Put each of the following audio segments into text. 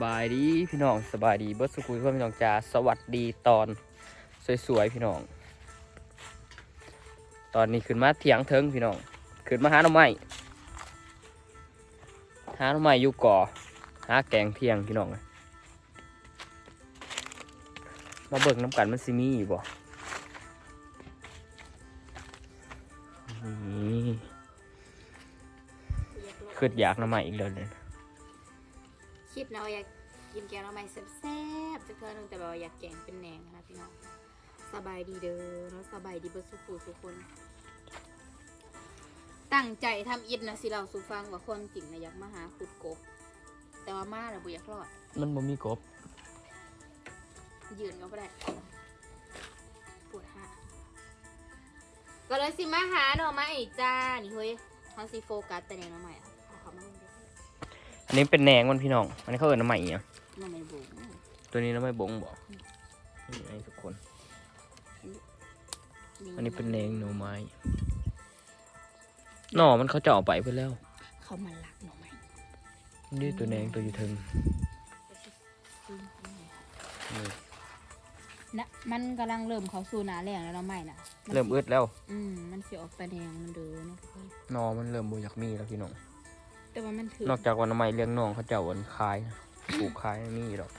สบายดีพี่น้องสบายดีเบิร์ดสุขุยเพื่อนพี่น้องจ้าสวัสดีตอนสวยๆพี่น้อง ตอนนี้ขึ้นมาเถียงเทิงพี่น้องขึ้นมาหาหน่อไม้หาหน่อไม้อยู่ก่อหาแกงเทียงพี่น้องมาเบิกน้ำกันมันซิมีอยู่บ่ขึ้นอยากหน่อไม้อีกแล้วเลยคิดนะว่าอยาก กินแกงเราใหม่แซ่บๆจะเพื่อนงแต่แบบว่าอยากแกงเป็นแหนงนะพี่น้องสบายดีเด้อเนาะสบายดีเบ่สุขุสุกคน ตั้งใจทำอิดนะสิเราสุฟังว่าคนจริงนะอยากมาหาขุดกบ แต่ว่ามาแล้วบ่อยากรอด มันบ่มีกบ ยืนก็ไม่ได้ปวดห่าก็เลยสิมาหาหน่อไม้จ้า นี่เฮ้ยเขาสิโฟกัสแต่แหนงหน่อไม้อะเอาเขามาลงเด้ออันนี้เป็นแหนงมันพี่น้อง อันนี้เขาเอิ้นน้ำใหม่อีหยังห น่อไม้บุ๋มตัวนี้น้ำใหม่บงบอกนี่ไงทุกคน อันนี้เป็นแหนงหน่อไม้หน่อมันเขาจะเออกไปเพื่อแล้ว เขามาลักหน่อไม้นี่ตัวแหนงตัวอยู่เทิงนี่นะมันกำลังเริ่มเข้าสู่หนาแรงแล้วเนาะใหม่น่ะนเริ่มอึดแล้วอืมมันสิออกไปแดงมันเดือเนาะทุกคนหน่อมันเริ่มบ่อยากมีแล้วพี่น้องแต่ว่ามันถือ นอกจากวันน้ำใหม่เลี้ยงน้องเขาเจ้าวันคายนะ ปลูกคายไม่มีหรอก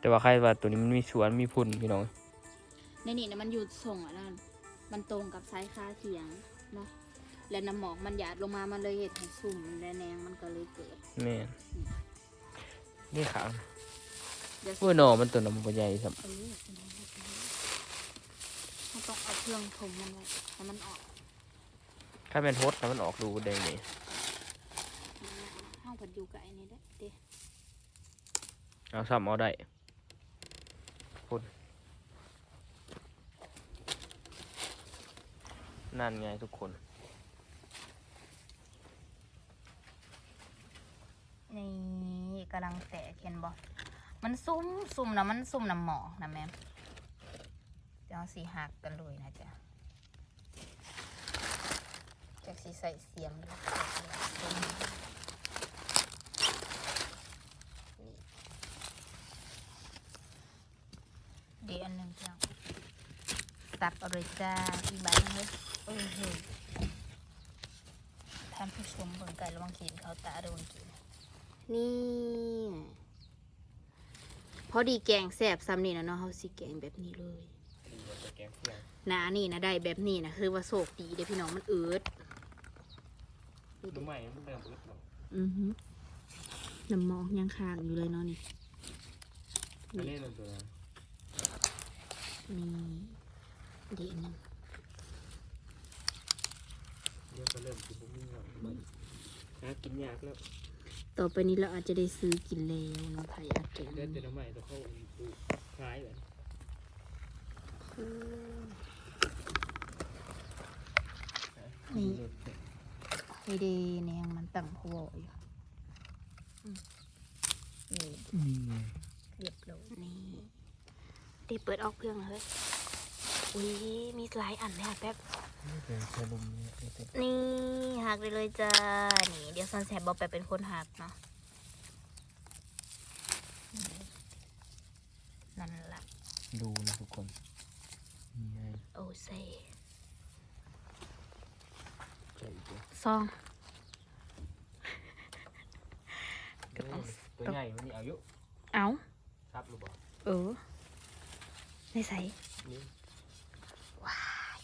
แต่ว่าใครว่าตัวนี้มันมีสวนมีพุ่นพี่น้องในนี่นะมันอยู่ส่งอะนั่นมันตรงกับสายคาเขียงเนาะแล้วน้ำหมอกมันหยาดลงมามันเลยเห็ดให้สุ่มและแนงมันก็เลยเกิดแม่นนี่ขาวเดี๋ยวสิเมื่อหน่อมันตัวน้ำมันใหญ่ครับเออมันต้องเอาเครื่องถมมันไว้ให้มันออก ถ้าเป็นทดแล้วมันออกดูแดงนี่ ห้องผัดอยู่กับไอ้นี่ได้อเด้เอาซ้ำเอาได้พุ่นนั่นไงทุกคน นี่กำลังแตกเห็นบ่มันซุ่มซุ่มนะมันซุ่มน้ำหมอกนะแม่เดี๋ยวสีหักกันเลยนะจ๊ะจากสีใส่เสียมเเดี๋ยวอันหนึ่งจ้ะตับเอาเลยจ้าอีกใบหนึงเลยเออเฮ้ยท่านผู้ชมเบิ่งไก่ระวังขีนเขาตาโดนกินนี่พอดีแกงแสบซ้ำนี่นะเนาะเขาสิแกงแบบนี้เลยหนานี่นะได้แบบนี้นะคือว่าโศกดีเด้อพี่น้องมันอืดดูใหม่มันเริ่มอึดแล้วอือหือน้ำหมอกยังค้างอยู่เลยเนาะนี่ อันนี้มันตัว นี่เดี๋ยวหนึงเดี๋ยวก็เริ่มกินพวกนี้แล้วหากินยากแล้วต่อไปนี้เราอาจจะได้ซื้อกินแล้วเนาะไผ่อาแกงเดินแต่น้ำใหม่ตัวเข้าปลูกคล้ายเลยนี่นี่เดแนงมันตั้งพออยู่อืมนี่เรียบร้อยนี่ ได้เปิดออกเครื่องแล้วเฮ้ยอุ้ยมีหลายอันเลยอะแป๊บนี่เป็นสลุมเนี่ยนี่เป็นนี่หักเลยเลยจ้า นี่ เดี๋ยวซันแสบบอกไปเป็นคนหักเนาะนี่นั่นละดูนะทุกคนนี่ไงโอ้เซ่ใจเย็นซอง ตัวใหญ่มันนี่เอาอยุเอา ครับหรือเปล่าเออ ไม่ใส่นี่ว้าย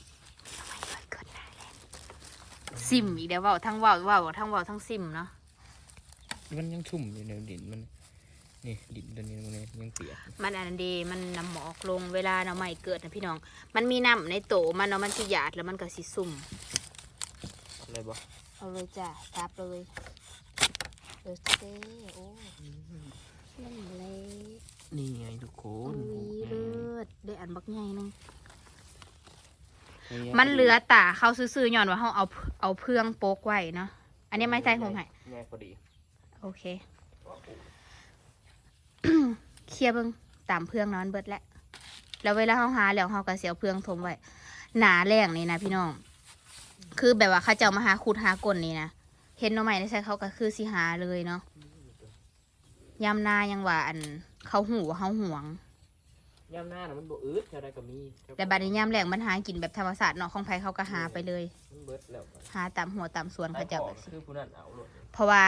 ทำไมเกิดเกิดหนาแรงซิมอีกเดี๋ยวเว่าทั้งเว่าเว่าทั้งเว่าทั้งซิมเนาะมันยังชุ่มอยู่ในดินมันนี่ดินตัวนี้มันยังเปียกมันอันนั้นดีมันน้ำหมอกลงเวลาน้ำใหม่เกิดนะพี่น้อง มันมีน้ำในโตมันเนาะมันสิหยาดแล้วมันก็สิสุ่มอะไรบ่เอาเลยจ้ะทับเลยเออเซ่โอ้นั่นเลย นี่ไงทุกคอุ้นยเลือดได้อันบักใหญ่หนึงนี่มันเหลือตาเขาซื่อๆย้อนว่าเขาเอาเอาเพื่องโปกไว้เนาะอันนี้ไม่ใช่ผมให้ง่ายพอดี โอเคเคลียร์เบิ่งตามเพื่องนอนเบิดแล้วแล้วเวลาเขาหาแล้วเขาก็เสียเพื่องทมไว้หนาแรงนี่นะพี่น้อง คือแบบว่าเขาเจ้ามาหาขุดหากลนี่นะเห็นหน่อใหม่ในใช้เขาก็คือสิหาเลยเนาะยามนายังว่าอัน เขาหูว่าเขาห่วง ย่ำหน้าน่ะมันบ่อืดเท่าใดก็มีแต่บัดนี้ยามแหลงมันหากินแบบธรรมศาสตร์เนาะของไผเขาก็หาไปเลย มันเบิดแล้วหาตามหัวตามสวนเขาเจ้าขก็องสิคือผู้นั้นเอาโลดเพราะว่า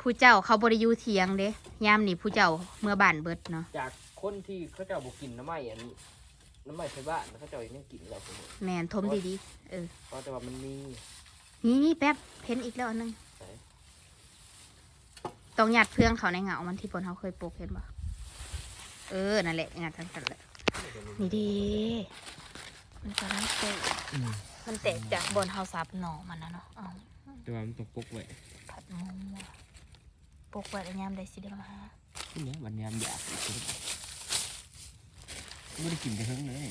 ผู้เจ้าเขาบริยูเทียงเด้ยามนี่ผู้เจ้าเมื่อบ้านเบิดเนาะจากคนที่เขาเจ้าบ่กินน้ำไม้อันน้ำไม้ไฟบ้านเขาเจ้ายังกินแล้วผมแมนทมดีๆเออ เพราะแต่ว่ามันมี นี่นี่แป๊บเพ้นอีกแล้วอันหนึงไหน ต้องหยัดเพื่องเขาในเหงามันที่ปนเขาเคยปลูกเห็นปะ เออ นั่นแหละงานทั้งนั้นแหละนี่ดี มันกำลังแตกมันแตกจากบนเฮาซับหน่อมันนะเนาะเอาแต่ว่ามันต้องปกไว้ผัดมัวปลูกไว้แล้วยามได้สิได้มาหาที่นี้วันยามอยากไม่ได้กินแต่เพิ่งเลย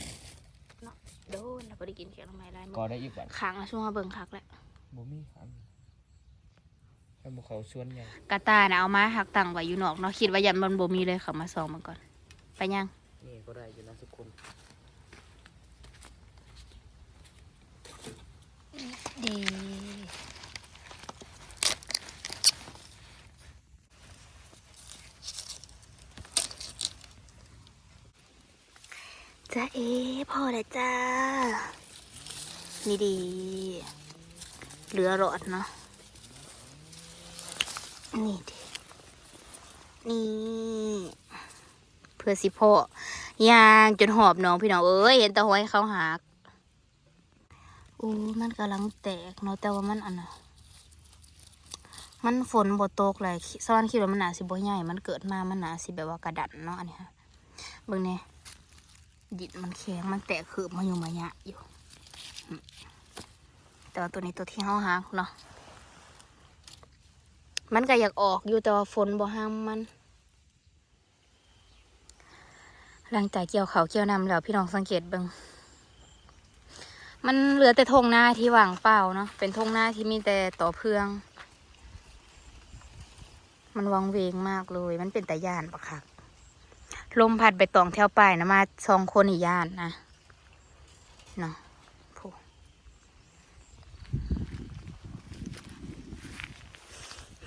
โดนแล้วบ่ได้กินเขียวทำไมไรก็ได้อีกวันค้างแล้วช่วงเบิ่งคักแหละบ่มีครับถ้าบ่เขาชวนไงกาตานะเอามาหักตังไว้อยู่นอกเนาะคิดว่ายันมันบ่มีเลยเขามาสองมันก่อน ไปยัง นี่ก็ได้อยู่นะทุกคนดีจ้าเอพอแล้วจ้านี่ดี เหลือหลอดเนาะนี่ดีนี่เพื่อสิพ่อยางจนหอบน้องพี่น้องเอ้ยเห็นตะหอยเขาหักโอ้มันกำลังแตกเนาะแต่ว่ามันอันน่ะมันฝนบ่ตกเลยซ้อนคิดว่ามันหนาสิบ่ใหญ่ มันเกิดมามันหนาสิแบบว่ากระดันเนาะอันนี้ฮะเบิ่งเนี่ยดินมันแข็งมันแตกคือมาอยู่มาหยะอยู่ แต่ว่าตัวนี้ตัวที่เฮาหาเนาะมันก็อยากออกอยู่แต่ว่าฝนบ่ห้ามมัน หลังจากเกี่ยวเขาเกี่ยวน้ำแล้วพี่น้องสังเกตบิ่งมันเหลือแต่ทงหน้าที่ว่างเปล่าเนาะเป็นทงหน้าที่มีแต่ต่อเพื่อง มันวังเวงมากเลย มันเป็นแต่ย่านปะคักลมพัดไปตองแถวปลายนะมาสองคนอีย่านนะเนาะผู้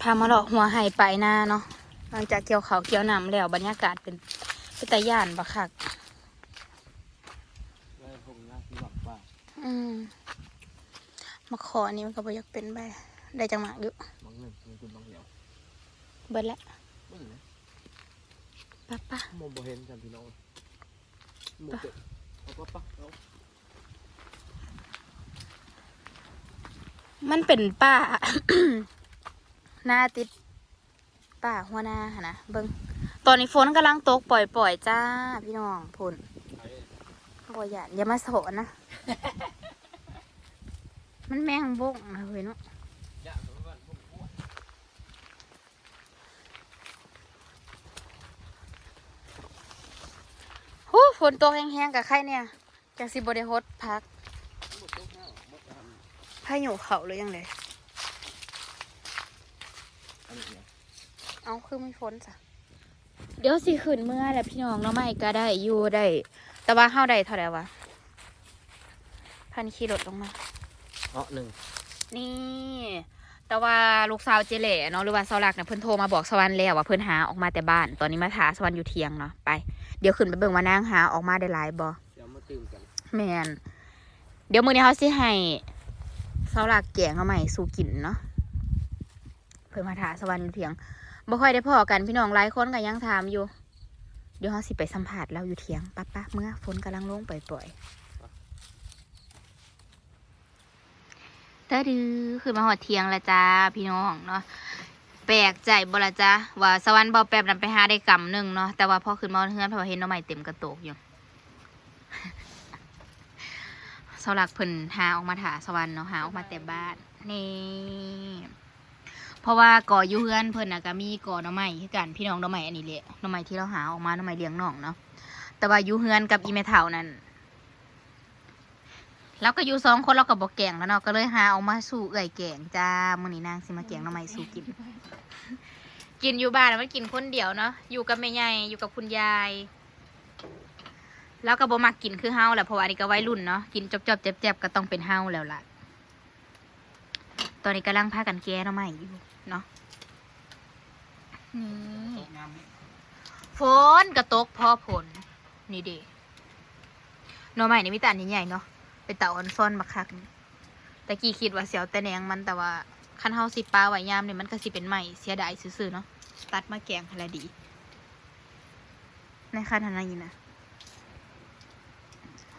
พามาเลาะหัวไห่ไปหน้าเนาะหลังจากเกี่ยวเขาเกี่ยวน้ำแล้วบรรยากาศเป็น เป็นแต่ย่านปะคักแล้วผมน่าที่หวังว่าอืมมาขออันนี้มันก็บ่อยากเป็นไปได้จังหวะอยู่บางหนึ่งมันคุณบางเดียวเบิดละเบิ่งนะป้าป้ามองบ่เห็นกันพี่น้องหมูเจ็บเอาปะปะเอามันเป็นป้า หน้าติดป้าหัวหน้าหั่นนะเบิงต อนนี้ฝนกำลังตกปล่อยๆจ้า พี่น้องพุ่นบ่หยานอย่ามาโสนนะ มันแมงบงนะเฮ้ยเนาะอย่าสมมติว่าผมอ้วนหูฝนตกแห้งๆกับใครเนี่ยจังสิบ่ได้ฮดพักหมดตัวข้าวหมดทพายุเขาหรือยังเนี่ยเอาคือไม่ฝนจ้ะ เดี๋ยวสิขึ้นเมื่อแหละพี่น้องเนาะไม่ก็ได้อยู่ได้ แต่ว่าเฮาได้เท่าไหร่วะ พันขี่รถลงมาเนาะหนึ่งนี่ แต่ว่าลูกสาวเจเล่เนาะหรือว่าสาวรักเนี่ยเพิ่นโทรมาบอกสวรรค์แล้วว่าเพิ่นหาออกมาแต่บ้าน ตอนนี้มาถาสวรรค์อยู่เทียงเนาะไป เดี๋ยวขึ้นไปเบิ่งว่านางหาออกมาได้หลายบ่เดี๋ยวมาตื่มกันแมนเดี๋ยวมื้อนี้เขาสิให้สาวรักแกงเอาใหม่สู่กินเนาะเพิ่นมาถาสวรรค์อยู่เทียง บ่ค่อยได้พอกันพี่น้องหลายคนก็ยังถามอยู่ เดี๋ยวเขาสิไปสัมผัสเราอยู่เทียงปั๊บปั๊บเมื่อฝนกำลังลงปล่อยๆตาดื้อขึ้นมาหอดเทียงล้วจ้าพี่น้องเนาะแปลกใจบ่ละจ้าว่าสวรรค์บ่แปบนั้นไปหาได้กำหนึ่งเนาะแต่ว่าพอขึ้นมาเฮือนพอเห็นน้องใหม่เต็มกระโตกอยู่เสาหลักเพิ่นหาออกมาถาสวรรค์เนาะหาออกมาแต่บ้านนี่ เพราะว่าก่ออยู่เฮือนเพิ่นน่ะก็มีก่อหน่อไม้คือกันพี่น้องหน่อไม้อันนี้แหละหน่อไม้ที่เราหาออกมาหน่อไม้เลี้ยงน้องเนาะแต่ว่าอยู่เฮือนกับอีเมท่านั้นเราก็อยู่สองคนเราก็บอกแกงแล้วเนาะก็เลยหาออกมาสู่เอื่อยแกงจ้ามื้อนี้นางสิมาแกงหน่อไม้สู่กิน กินอยู่บ้านมันกินคนเดียวเนาะอยู่กับแม่ใหญ่อยู่กับคุณยาย แล้วก็บ่มักกินคือเฮาแหละเพราะว่าอันนี้ก็วัยรุ่นเนาะกินจบๆเจ็บๆก็ต้องเป็นเฮาแล้วล่ะตอนนี้กำลังพากันแก้หน้อใหม่อยู่ เนาะนี่ฝนกระตกพอผลนี่เดีหน้อใหม่นี่มีแต่อันใหญ่ๆเนาะเป็นเต่าออนซ่อนบักคักนี่แต่กี้คิดว่าเสียวแต่แหนงมันแต่ว่าคันเฮาสิปลาไว้ยามนี่มันก็สิเป็นใหม่เสียดายซื่อๆเนาะตัดมาแกงให้ละดีในคันทันนี้นะ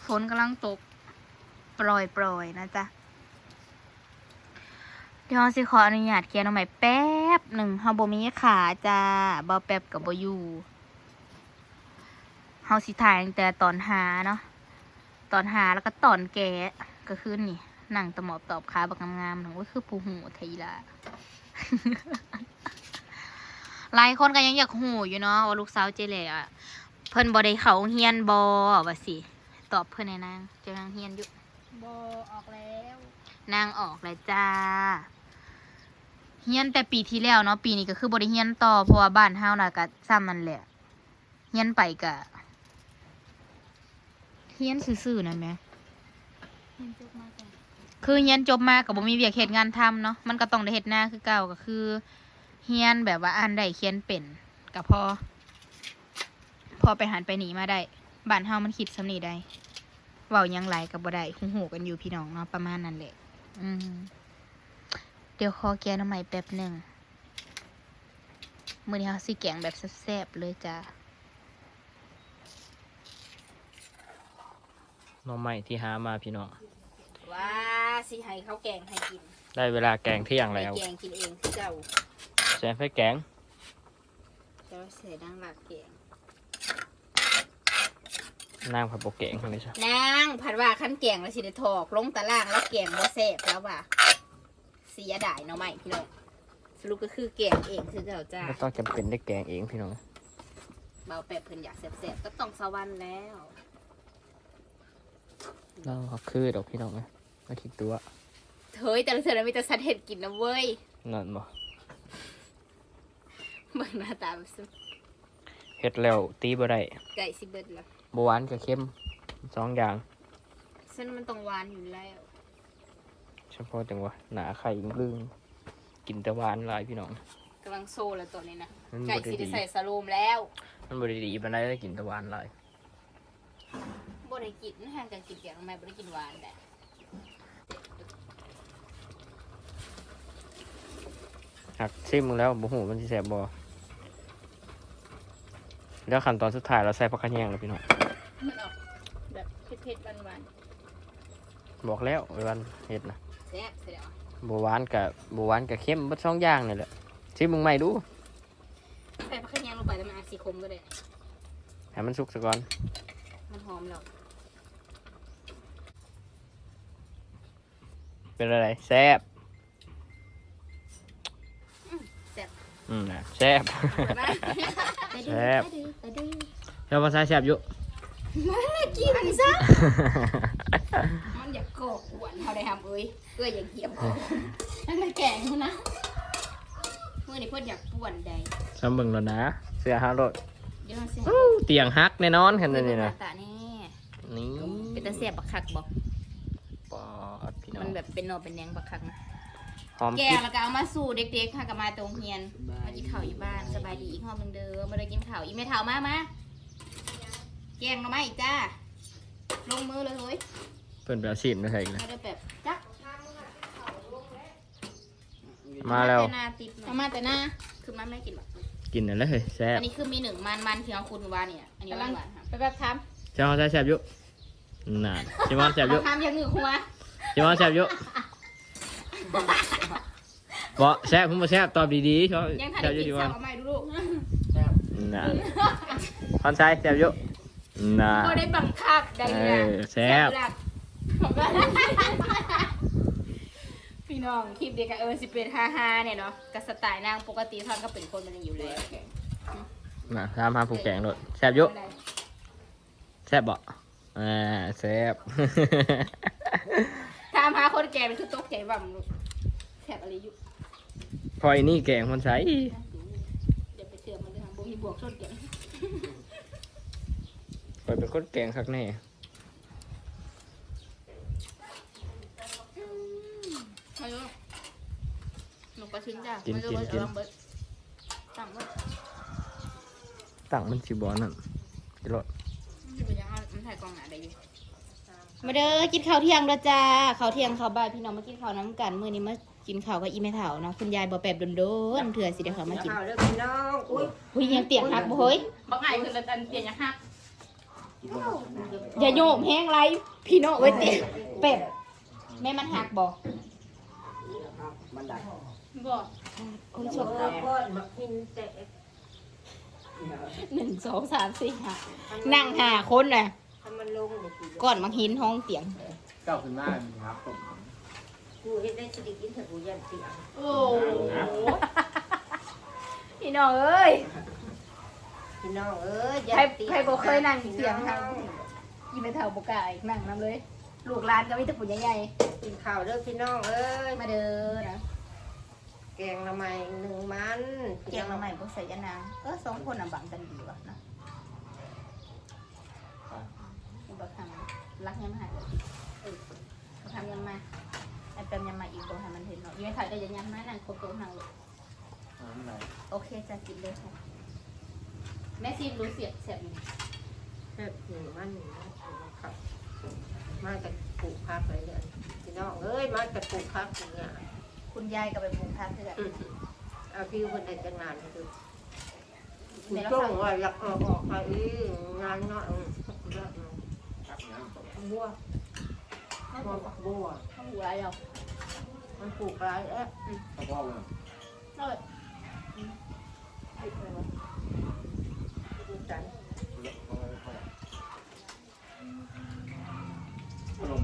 ฝนกำลังตกปล่อยๆนะจ๊ะเดี๋ยวเราสิขออนุญาตเกียร์น้องใหม่แป๊บหนึ่งเฮาบ่มีขาจ้าบ่แป๊บกับบ่อยู่เฮาสิถ่ายตั้งแต่ตอนหาเนาะตอนหาแล้วก็ตอนแกะก็คือนี่หนังตะหมอบตอบขาบักงามๆหนังว่าคือปูหูไทยละหลายคนก็ยังอยากหูอยู่เนาะว่าลูกสาวเจเล่อะเพิ่นบ่ได้เขาเฮียนบ่ว่าสิตอบเพิ่นในนางเจะนางเฮียนอยู่บอออกแล้ว นางออกเลยจ้า เฮียนแต่ปีที่แล้วเนาะปีนี้ก็คือบริเฮียนต่อเพราะว่าบ้านเฮาน่ะก็ซ้ำนั่นแหละเฮียนไปก็เฮียนซื่อๆนั่นแม่คือเฮียนจบมาก็บ่มีเวียกเฮ็ดงานทำเนาะมันก็ต้องได้เฮ็ดหน้าคือเก่าก็คือเฮียนแบบว่าอ่านได้เขียนเป็นก็พอพอไปหันไปหนีมาได้บ้านเฮามันคิดสำนีได้เว้ายังไหลกับบ่ได้หูๆกันอยู่พี่น้องเนาะประมาณนั้นแหละ อืม ดี๋ยวขอแกงน้ำใหม่แป๊บหนึ่งมื้อนี้เฮาสิแกงแบบแซ่บๆเลยจ้าหน้องใหม่ที่หามาพี่น้องว้าสิให้เขาแกงให้กินได้เวลาแกงเที่ยงแล้วแกงกินเองคือเก่าแซมไฟแกงจะเสียดังหลักแกงนางผัดโปแกงคนนี้ใช่นางผัดว่าขั้นแกงแล้วสิได้ถอกลงตารางแล้วแกงบ่แซ่บแล้วว่ะ เสียดายเนาะใหม่พี่น้องสรุปก็คือแกงเองคือเก่าจ้าไม่ต้องจำเป็นได้แกงเองพี่น้องเบาแปบเพิ่นอยากแซ่บๆก็ต้องสวรรค์แล้วเราเขาคือดอกพี่น้องนะมาคิดตัวเฮ้ยแต่ละเทื่อนะมีแต่สัตว์เห็ดกินนะเว้ยนั่นบ่เบิ่งหน้าตาแบบซุเฮ็ดแล้วตีบ่ได้ไก่สิเบิดแล้วบ่หวานกับเค็มสองอย่างเส้นมันต้องหวานอยู่แล้ว เฉพาะจังหวะหนาไข่อิงลึงกินแต่หวานหลายพี่น้อง กำลังโซ่แล้วตัวนี้นะมันไก่บ่ได้สิได้ดีใส่สโลมแล้วมันบ่ได้ดีปานใดเลยกินแต่หวานหลายบ่ได้กินห่างกันกินเกียงทำไมบ่ได้กินหวานแหละหักชิมมึงแล้วบ่ฮู้มันสิแซ่บบ่แล้วขั้นตอนสุดท้ายเราใส่ผักขะแยงแล้วพี่น้อง มันออกแบบเผ็ดๆหวานบอกแล้วไว้วันเฮ็ดนะๆ แซ่บเสียแล้วบ่หวานกับบ่หวานกับเค็มเบิดสองอย่างนี่แหละชิมมึงใหม่ดูใส่ผักขะแยงลงไปแล้วมันอาจสีคมก็ได้ ให้มันสุกซะก่อนมันหอมแล้วเป็นอะไรแซ่บแซ่บอืมนะแซ่บแซ่บแล้วภาษาแซ่บอยู่ กินซะ มันอยากโกกอ้วนเฮาได้ทำเอ้ยเอ้ยอยากเหยียบนั่นมันแกงมันนะมื้อนี้เพิ่นอยากป่วนใดซ้ำเบิ่งแล้วนะ เสื้อฮารถเดี๋ยวเราสิอู้เตียงฮักแน่นอนขนาดนี้นะตาแน่นี่เป็นตาเสียบบักคักบอกปอดพี่น้อมังนแบบเป็นโนเป็นแนงบักคักนะหอมแกกิ๊บแล้วก็เอามาสู่เด็กๆค่ะกับมาตรงเฮียนมากินข้าวอยู่บ้านสบายดีอีกห้องนึงเด้อมาได้กินข้าวอีเมทาวมามา แกงหน่อไม้อีกจ้า ลงมือเลยเฮ้ยเพิ่นไปเอาสินมาใส่อีกแล้วไม่ได้แบบจักมาแล้วแต่หน้าติดเอามาแต่หน้า คือมันไม่กินหรอกกินนั่นเลยเฮ้ยแซ่บอันนี้คือมีหนึ่งมันมันที่เราคุณวานเนี่ยอันนี้หวานหวานครับไปแบบทเจ้าใส่แซ่บอยู่น่ะจิมอนแซ่บำอยู่ทำอย่างหนึ่งหัวจิมอนแซ่บอยู่บ่แซ่บผมบ่แซ่บตอบดีๆชอบยังทันแซ่ได้บอยู่กินจิมอซ้ำนเอาใหม่ดูลูก น่ะคอนไซแซ่บอยู่ น่ะก็ได้บังคับได้เอเลยอแซ่บพี่น้องคลิปเด็กกับเออสิเป็นฮ่าฮ่าๆเนี่ยเนาะกับสไตล์นางปกติท่อนก็เป็นคนมันอยู่แล้วน่ะตามหาผู้แกงโดดแซ่บอยู่แซ่บบ่อ่าแซ่บถามหาคนแก่เป็นคือตกใจบ่ำลูกแถบอะไรอยู่พอไอ้นี่แกงคนใส เดี๋ยวไปเชื่อมันเลยค่ะบ่มีบวกชนแก่ค อยเป็นคนแกงคักแน่มาดูปลาชิ้นจ้ะกินไม่รู้ว่ากินจะลองเบิดสั่งว่าตั้งมันสิบอนั่นกิโลจะเป็นยังไงมันถ่ายกล้องหนาได้อยู่มาเด้อกินข้าวเที่ยงเด้อจ้าข้าวเที่ยงข้าวบ่ายพี่น้องมากินข้าวน้ำกันมื้อนี้มากินข้าวกับอีแม่เฒ่าเนาะคุณยายบ่แปบโดนๆเถื่อสิได้เข้ามากินข่าวเด้อพี่น้องอุ้ยหุ้ยยังเตียงหักบ่เฮ้ยบักไงคือละตันเปลี่ยนยังฮัก อย่าโยมแห้งไรพี่น้องเอ้ยเตียงเป็ดแม่มันหักบ่มันได้บอกคนชโอ้มก้อนมากินแต่หนึ่งสองสามสี่ห้านั่งห้าคนน่ะถ้ามันลงเนี่ยกูก่อนมังหินห้องเตียงเก้าขึ้นมาครับผมกูเฮ็ดได้สิได้กินแต่กูยันเสียงโอ้พี่น้องเอ้ย พี่น้องเอ้ยยัใครนเตียงใครบ่เคยนั่งเตียงทางอีแม่เฒ่าบ่กล้าอีกนั่งนํเลย ลูกหลานก็มีแต่ผู้ใหญ่กินข้าวเด้อพี่น้องเอ้ยๆมาเด้อนะแกงละไมหนึ่งมันเกียงมาใหม่บ่ใส่ยานางเออสองคนน่ะบังกันดีว่ะนะบ่ทำรักยังหายเลยเออบ่ทำยังมาไอ้แปมยังมาอีกบ่ให้มันเห็นเนาะอีแม่เฒ่าได้ยังยังมานั่งครบตัวทางเลยโอเคจะกินเลยค่ะ แม่ซีมรู้เสียบเสียบอยู่แค่หนึ่งมันหนึ่งมันครับ มาแต่ปลูกพักเลยเนี่ยพี่น้องเอ้ยมาแต่ปลูกพักอย่างเงี้ยคุณยายก็ไปปลูกผักคือกันเอาพี่คนใดจะงานคือคุณจ้องว่าอยากออกออกไปอีงานเนาะอืมบัวไม่บัปวลูกบัวเขาปลูกอะไรหรอกมันปลูกอะไรเอ๊ะเขาพ่อเลย เลิศอืมปลูกอะไรวะ ปลูกจัน ลม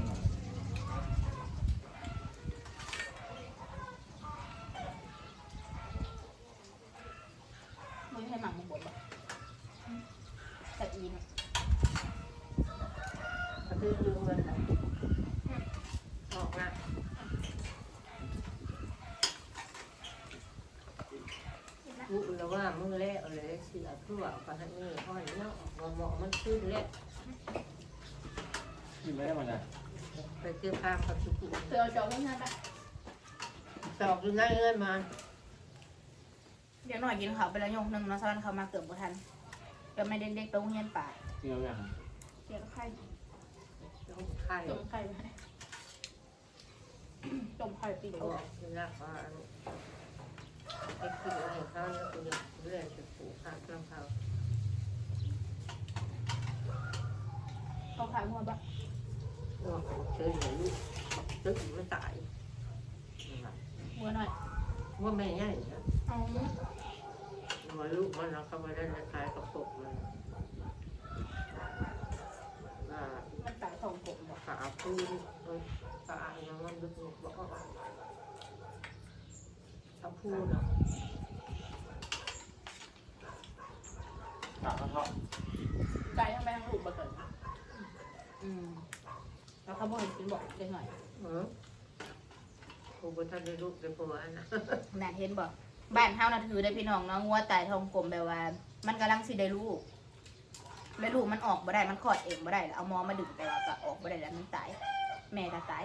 ไม่ใช่หมักหมูบดปะแต่อีนอะ ก็คือยืมเงินออกมาพูดแล้วว่ามือแร กเลยเสือเพื่อเอาไปให้นี่ห้อยเนาะหมอมันขึ้นแล้วกินไม่ได้มันนะไปเก็บข้าวกับชุกุเธอเอาจอกไม่ใช่ปะตอกอยู่ในเงินมาเดี๋ยวหน่อยกินข้าวไปแล้วยงหนึ่งเนาะซ้อนเขามาเกือบบ่ทันก็ไม่เด็กๆตรงเฮียนป่ากินแล้วยังเกี่ยวกับไข่ไข่ต้มไข่ไว้ต้มไข่ปีกโอ้ยนักว่า ไอ้กินอะไรเขาเนี่ยกูจะเรื่อยจะปลูกข้าวกลางเขาเขาขายหัวบะโอ้เจอหนูตึกมันตายหัวหน่อยว่าแม่ใหนะเอาว่าลูกมันเราเข้ามาได้ในคายกระปกมันว่ามันตายสองผมบ่ขาพูนเอ้ยขาอย่างมันลึกบอกว่า ขาพูนอะกะกระเทาะไก่ทำไมทั้งลูกบ่เกิดอืมแล้วเขาบอกให้กินบอกเด็กหน่อยเออกูบ่ทันได้ลูกได้ผัวนะน่าเห็นบ่บ้านเฮาน่ะถือได้พี่น้องเนาะงัวตายทองกลมแบบว่า มันกำลังสิได้ลูกแล้วลูกมันออกบ่ได้มันคลอดเองบ่ได้แล้วเอาหมอมาดึงแต่ว่าก็ออกบ่ได้แล้วมันตาย แม่ก็ตาย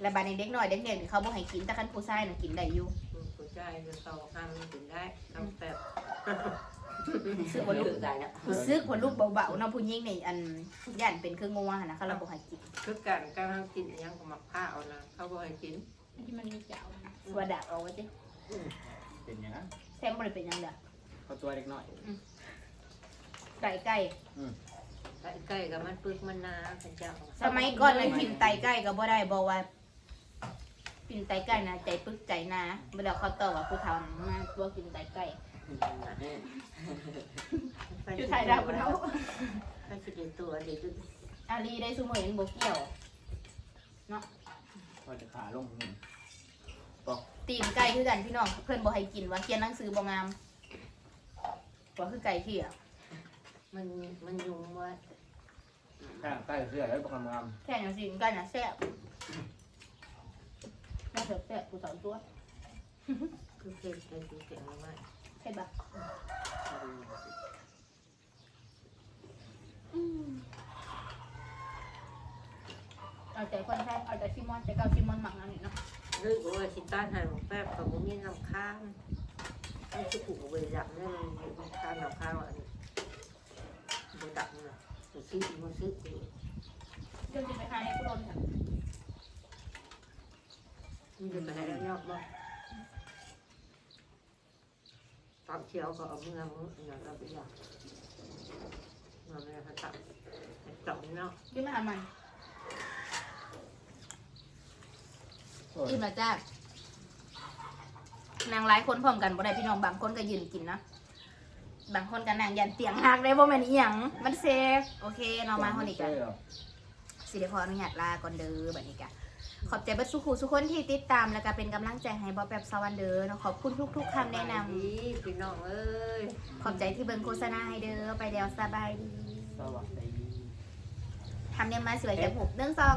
แล้วบาดนี้เด็กน้อยเด็กเด็กนี่เขาบ่ให้กินแต่คันผู้ชายน่ะกินได้อยู่ ผู้ชายจะต่อข้างถึงได้ทำแบบซื้อบ่ลูกได้แล้วซื้อคนลูกเบาๆเนาะผู้หญิงนี่อันย่านเป็นเครื่องงัวหั่นนะเขาเราบ่ให้กินคือการกำลังกินอิหยังก็มาผ้าเอานะเขาบ่ให้กินที่มันมีเจ้าสัวดากเอาไว้ติเป็นอย่างนั้นแซมบ่ได้เป็นหยังเด้อเขาตัวเล็กน้อยไก่ไก่ใกล้ๆกับมันปึกมันนาพระเจ้าสมัยก่อนเลยกินไตไก่ก็บ่ได้บอกว่า กินไตไก่นะใจปึกใจนาบ่ได้เขาตอบว่าผู้เฒ่ามาตัวกินไตไก่อยู่ไทยดาวบ่เฒ่าถ้าสิได้ตัวเด็กอาลีได้ซุมื้อเห็นบ่เกี่ยวก็จะขาลงนี่ตีนไก่คือกันพี่น้องเพิ่นบ่ให้กินว่าเขียนหนังสือบ่งามว่าคือไก่ที่อะมันมันยุงว่าแค่ใต้เสื้อแล้วประคำงามแค่อย่างสิไก่น่ะแซ่บ น่าจะแซ่บผู้สอนตัวคือเผ็ดเป็นสีเสียงมากเฮ็ดบ่เอาใจคนไทยเอาใจซิมอนใจเก่าซิมอนหมักนั่นนี่เนาะอืเฮ้ยโอ้ยสิต้านหายของแป๊บกับมึงนี่น้ำข้างไอ้ที่ผูกเวรดับนี่มันข้างน้ำข้างอันนี้เวรดับนี่นะมันซื้อมันซื้อเรื่องจะไปขายในกุโรนค่ะ มันจะไปไหนแล้วเนาะบ้างตอนเชียวก็เอาเมื่อมืออย่างเราไปอย่างเราไม่ได้ทำจับเนาะกินมาหามันกินมาจ้านางหลายคนพร้อมกันบ่ได้พี่น้องบางคนก็ยืนกินนะบางคนก็นั่งยันเตียงหักได้บ่แม่นอีหยังมันเซฟโอเคเนาะมาคนอีกกันสิเดขออนุญาตลาก่อนเด้อบัดนี้กะ ขอบใจเบัดสุขูสุคนที่ติดตามแล้วก็เป็นกำลังใจให้บอแบบสวันเด้อเนาะขอบคุณทุก ๆคำแนะนำดีพี่น้องเอ้ยขอบใจที่เบิ่งโฆษณาให้เด้อไปเดียวสบายดีสวัสดี ทำเนี่ยมาสวยจังหุบเรื่องซอง